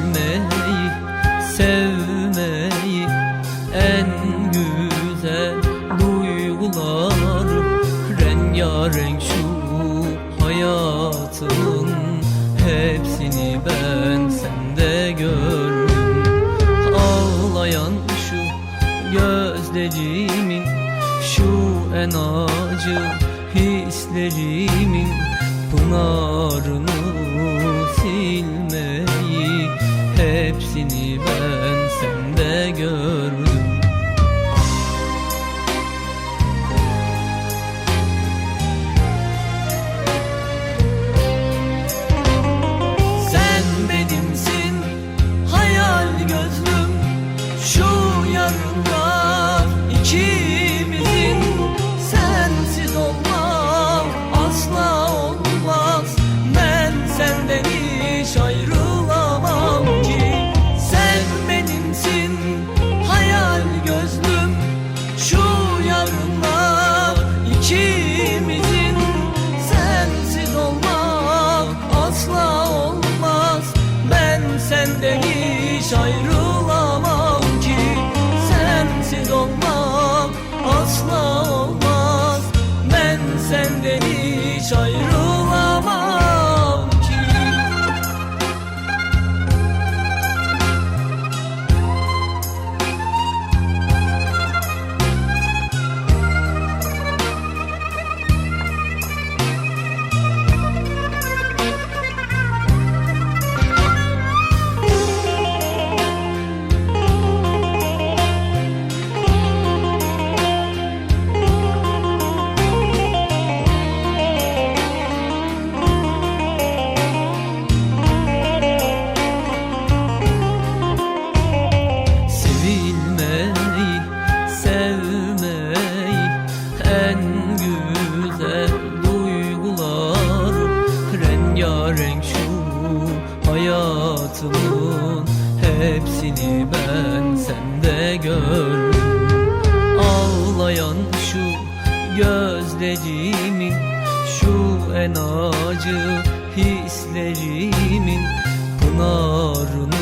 Sevmeyi, sevmeyi en güzel duygular. Rengarenk şu hayatın hepsini ben sende gördüm. Ağlayan şu gözlerimin şu en acı hislerimin pınarını senden hiç ayrılamam hepsini ben sende gördüm. Ağlayan şu gözlerimin şu en acı hislerimin Pınarını